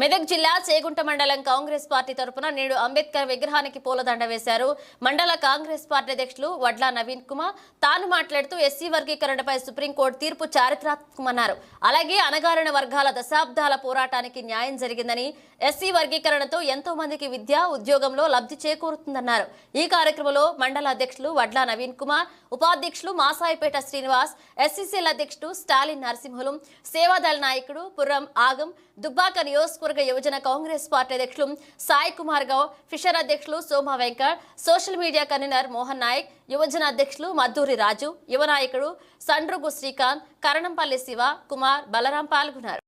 మెదక్ జిల్లా చేగుంట మండలం కాంగ్రెస్ పార్టీ తరపున నేడు అంబేద్కర్ విగ్రహానికి పూలదండ వేశారు. మండల కాంగ్రెస్ పార్టీ అధ్యక్షులు వడ్ల నవీన్ కుమార్ తాను మాట్లాడుతూ ఎస్సీ వర్గీకరణపై సుప్రీంకోర్టు తీర్పు చారిత్రాత్మకమన్నారు అలాగే అణగారిన వర్గాల దశాబ్దాల పోరాటానికి న్యాయం జరిగిందని ఎస్సీ వర్గీకరణతో ఎంతో మందికి విద్య ఉద్యోగంలో లబ్ధి చేకూరుతుందన్నారు. ఈ కార్యక్రమంలో మండల అధ్యక్షులు వడ్ల నవీన్ కుమార్ ఉపాధ్యక్షులు మాసాయిపేట శ్రీనివాస్ ఎస్సీసీల అధ్యక్షుడు స్టాలిన్ నరసింహులు సేవాదళ నాయకుడు పుర్రం ఆగం దుబ్బాక నియోజకవర్గ నియోజకవర్గ యువజన కాంగ్రెస్ పార్టీ అధ్యక్షులు సాయి కుమార్ గౌడ్ ఫిషర్ అధ్యక్షులు Soma Venkat social media convener Mohan Nayak యువజన అధ్యక్షులు మద్దూరి రాజు యువ నాయకుడు సండ్రుగు శ్రీకాంత్ కరణంపల్లి శివ కుమార్ బలరాం పాల్గొన్నారు.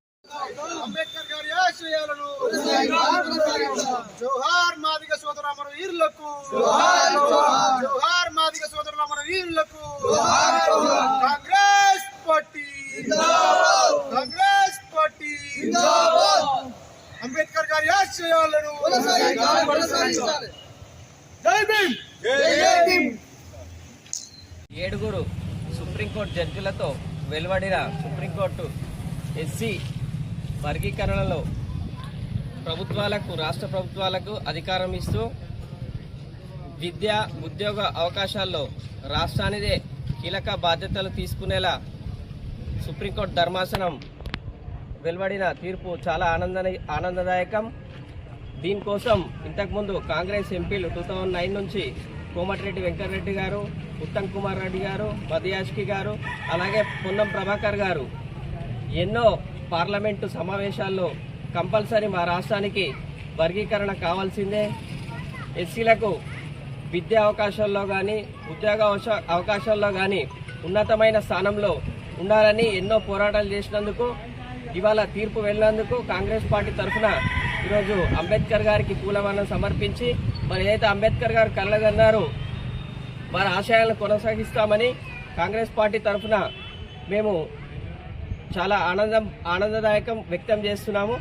అంబేద్కర్ గారి ఆశయాలను జోహార్ మాదిగ సోదర మన వీరులకు జోహార్ మాదిగ సోదరుల మన వీరులకు కాంగ్రెస్ పార్టీ కాంగ్రెస్ పార్టీ అంబేద్కర్ గారి ఆశయాలను జై భీమ్! జై భీమ్! ఏడుగురు సుప్రీంకోర్టు జడ్జిలతో వెలువడిన సుప్రీంకోర్టు ఎస్సీ వర్గీకరణలో ప్రభుత్వాలకు రాష్ట్ర ప్రభుత్వాలకు అధికారం ఇస్తూ విద్య ఉద్యోగ అవకాశాల్లో రాష్ట్రానిదే కీలక బాధ్యతలు తీసుకునేలా సుప్రీంకోర్టు ధర్మాసనం వెలువడిన తీర్పు చాలా ఆనంద ఆనందదాయకం. దీనికోసం ఇంతకుముందు కాంగ్రెస్ ఎంపీలు టూ థౌజండ్ నైన్ నుంచి కోమటిరెడ్డి వెంకటరెడ్డి గారు ఉత్తమ్ కుమార్ రెడ్డి గారు మదియాష్కి గారు అలాగే పొన్నం ప్రభాకర్ గారు ఎన్నో పార్లమెంటు సమావేశాల్లో కంపల్సరీ మా రాష్ట్రానికి వర్గీకరణ కావాల్సిందే. ఎస్సీలకు విద్యా అవకాశాల్లో కానీ ఉద్యోగ అవశ- అవకాశాల్లో కానీ ఉన్నతమైన స్థానంలో ఉండాలని ఎన్నో పోరాటాలు చేసినందుకు ఇవాళ తీర్పు వెళ్ళినందుకు కాంగ్రెస్ పార్టీ తరఫున ఈరోజు అంబేద్కర్ గారికి పూలమాలను సమర్పించి మరి ఏదైతే అంబేద్కర్ గారు కలగన్నారో వారి ఆశయాలను కొనసాగిస్తామని కాంగ్రెస్ పార్టీ తరఫున మేము చాలా ఆనందం ఆనందదాయకం వ్యక్తం చేస్తున్నాము.